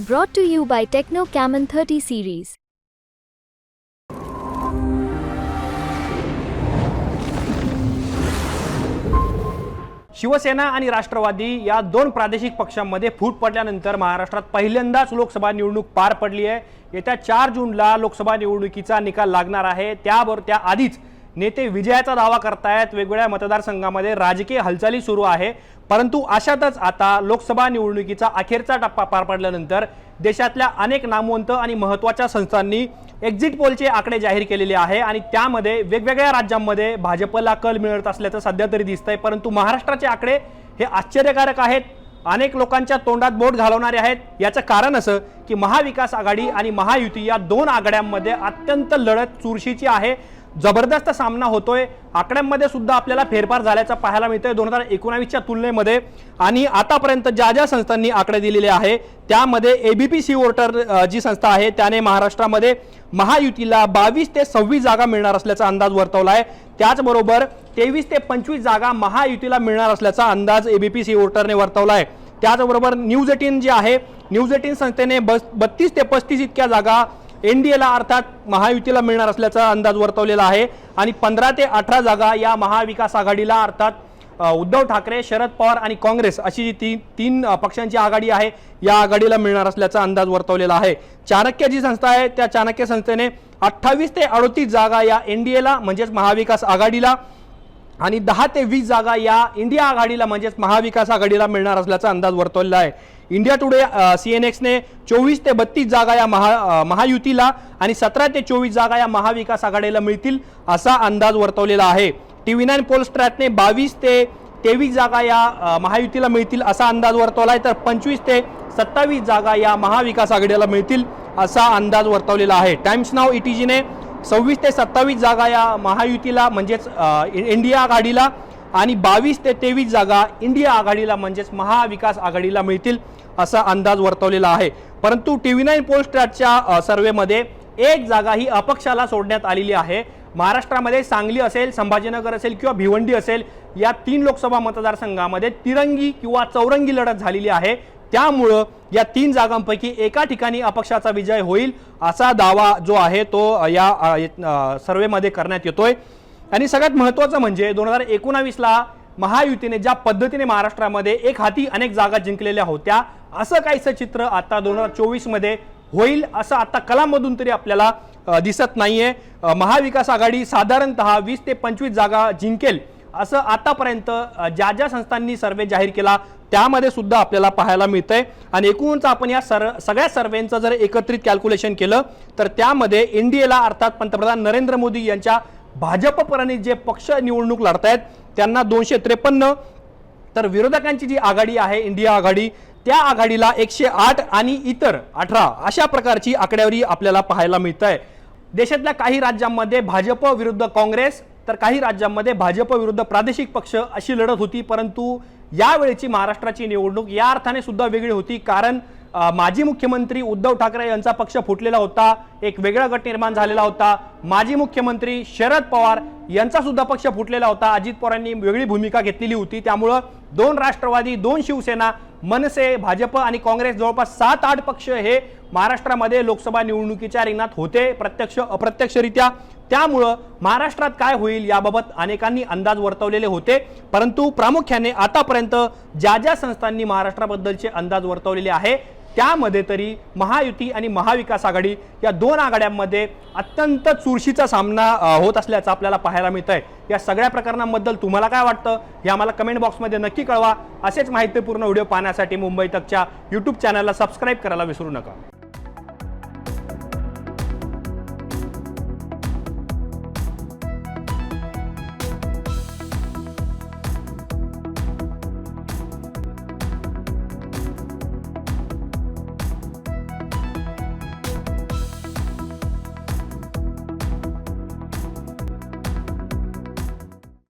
Brought to you by Techno Camon 30 series. Shiv Sena आणि राष्ट्रवादी या दोन प्रादेशिक पक्षांमध्ये फूट पडल्यानंतर महाराष्ट्रात पहिल्यांदाच लोकसभा निवडणूक पार पडली आहे येत्या चार जूनला लोकसभा निवडणुकीचा निकाल लागणार आहे त्याबरोबर त्या आधीच नेते विजयाचा दावा करतायत. वेगवेगळ्या मतदारसंघामध्ये राजकीय हालचाली सुरू आहे. परंतु अशातच आता लोकसभा निवडणुकीचा अखेरचा टप्पा पार पडल्यानंतर देशातल्या अनेक नामवंत आणि महत्त्वाच्या संस्थांनी एक्झिट पोलचे आकडे जाहीर केलेले आहे आणि त्यामध्ये वेगवेगळ्या राज्यांमध्ये भाजपला कल मिळत असल्याचं सध्या तरी दिसतंय. परंतु महाराष्ट्राचे आकडे हे आश्चर्यकारक आहेत. अनेक लोकांच्या तोंडात बोट घालवणारे आहेत. याचं कारण असं की महाविकास आघाडी आणि महायुती या दोन आघाड्यांमध्ये अत्यंत लढत चुरशीची आहे. जबरदस्त सामना होतोय. आकड्यांमध्ये सुद्धा आपल्याला फेरफार झाल्याचा पाहायला मिळतोय दोन हजार एकोणावीसच्या तुलनेमध्ये. आणि आतापर्यंत ज्या ज्या संस्थांनी आकडे दिलेले आहे त्यामध्ये एबीपी सी वोटर जी संस्था आहे त्याने महाराष्ट्रामध्ये महायुतीला बावीस ते सव्वीस जागा मिळणार असल्याचा अंदाज वर्तवला आहे त्याचबरोबर तेवीस ते पंचवीस जागा महायुतीला मिळणार असल्याचा अंदाज एबीपी सी वोटरने वर्तवला आहे त्याचबरोबर न्यूज एटीन जे आहे न्यूज एटीन संस्थेने बस बत्तीस ते पस्तीस इतक्या जागा एन डी एला अर्थात महायुतीला मिळणार असल्याचा अंदाज वर्तवलेला आहे. आणि पंधरा ते अठरा जागा या महाविकास आघाडीला अर्थात उद्धव ठाकरे शरद पवार आणि काँग्रेस अशी जी ती तीन पक्षांची आघाडी आहे या आघाडीला मिळणार असल्याचा अंदाज वर्तवलेला आहे. चाणक्य जी संस्था आहे त्या चाणक्य संस्थेने अठ्ठावीस ते अडतीस जागा या एन डी एला म्हणजेच महाविकास आघाडीला आणि दहा ते वीस जागा या इंडिया आघाडीला म्हणजेच महाविकास आघाडीला मिळणार असल्याचा अंदाज वर्तवलेला आहे. इंडिया टुडे सी एन एक्सने चोवीस ते बत्तीस जागा या महा महायुतीला आणि सतरा ते चोवीस जागा या महाविकास आघाडीला मिळतील असा अंदाज वर्तवलेला आहे. टी व्ही नाईन पोलस्ट्रॅटने बावीस ते तेवीस जागा या महायुतीला मिळतील असा अंदाज वर्तवला आहे तर पंचवीस ते सत्तावीस जागा या महाविकास आघाडीला मिळतील असा अंदाज वर्तवलेला आहे. टाइम्स नाव ईटीजीने सव्वीस ते सत्तावीस जागा या महायुतीला म्हणजेच इंडिया आघाडीला आणि बावीस ते तेवीस जागा इंडिया आघाडीला म्हणजेच महाविकास आघाडीला मिळतील असा अंदाज वर्तवलेला आहे. परंतु टी व्ही नाईन पोल सर्वेमध्ये एक जागा ही अपक्षाला सोडण्यात आलेली आहे. महाराष्ट्रामध्ये सांगली असेल संभाजीनगर असेल किंवा भिवंडी असेल या तीन लोकसभा मतदारसंघामध्ये तिरंगी किंवा चौरंगी लढत झालेली आहे. त्यामुळं या तीन जागांपैकी एका ठिकाणी अपक्षाचा विजय होईल असा दावा जो आहे तो या सर्वेमध्ये करण्यात येतोय. आणि सगळ्यात महत्त्वाचं म्हणजे दोन हजार एकोणावीसला महायुतीने ज्या पद्धतीने महाराष्ट्रामध्ये एक हाती अनेक जागा जिंकलेल्या होत्या असं काहीसं चित्र आता दोन हजार चोवीसमध्ये होईल असं आता कलामधून तरी आपल्याला दिसत नाहीये. महाविकास आघाडी साधारणतः वीस ते पंचवीस जागा जिंकेल असं आतापर्यंत ज्या ज्या संस्थांनी सर्वे जाहीर केला त्यामध्ये सुद्धा आपल्याला पाहायला मिळतंय. आणि एकूणच आपण या सर सगळ्या सर्वेचं जर एकत्रित कॅल्क्युलेशन केलं तर त्यामध्ये एन डी एला अर्थात पंतप्रधान नरेंद्र मोदी यांच्या भाजपपराने जे पक्ष निवडणूक लढतायत त्यांना दोनशे त्रेपन्न. तर विरोधकांची जी आघाडी आहे इंडिया आघाडी त्या आघाडीला एकशे आठ आणि इतर अठरा अशा प्रकारची आकडेवारी आपल्याला पाहायला मिळत आहे देशातल्या काही राज्यांमध्ये भाजप विरुद्ध काँग्रेस तर काही राज्यांमध्ये भाजप विरुद्ध प्रादेशिक पक्ष अशी लढत होती परंतु यावेळेची महाराष्ट्राची निवडणूक या अर्थाने सुद्धा वेगळी होती कारण माजी मुख्यमंत्री उद्धव ठाकरे यांचा पक्ष फुटलेला होता. एक वेगळा गट निर्माण झालेला होता. माजी मुख्यमंत्री शरद पवार यांचा सुद्धा पक्ष फुटलेला होता. अजित पवारांनी वेगळी भूमिका घेतलेली होती. त्यामुळं दोन राष्ट्रवादी दोन शिवसेना मनसे भाजप आणि काँग्रेस जवळपास सात आठ पक्ष हे महाराष्ट्रामध्ये लोकसभा निवडणुकीच्या रिंगणात होते. प्रत्यक्ष अप्रत्यक्षरित्या. त्यामुळं महाराष्ट्रात काय होईल याबाबत अनेकांनी अंदाज वर्तवलेले होते. परंतु प्रामुख्याने आतापर्यंत ज्या ज्या संस्थांनी महाराष्ट्राबद्दलचे अंदाज वर्तवलेले आहे त्यामध्ये तरी महायुती आणि महाविकास आघाडी या दोन आघाड्यांमध्ये अत्यंत चुरशीचा सामना होत असल्याचं आपल्याला पाहायला मिळत आहे या सगळ्या प्रकरणांबद्दल तुम्हाला काय वाटतं हे आम्हाला कमेंट बॉक्समध्ये नक्की कळवा. असेच माहितीपूर्ण व्हिडिओ पाहण्यासाठी मुंबई तकच्या यूट्यूब चॅनलला सबस्क्राईब करायला विसरू नका.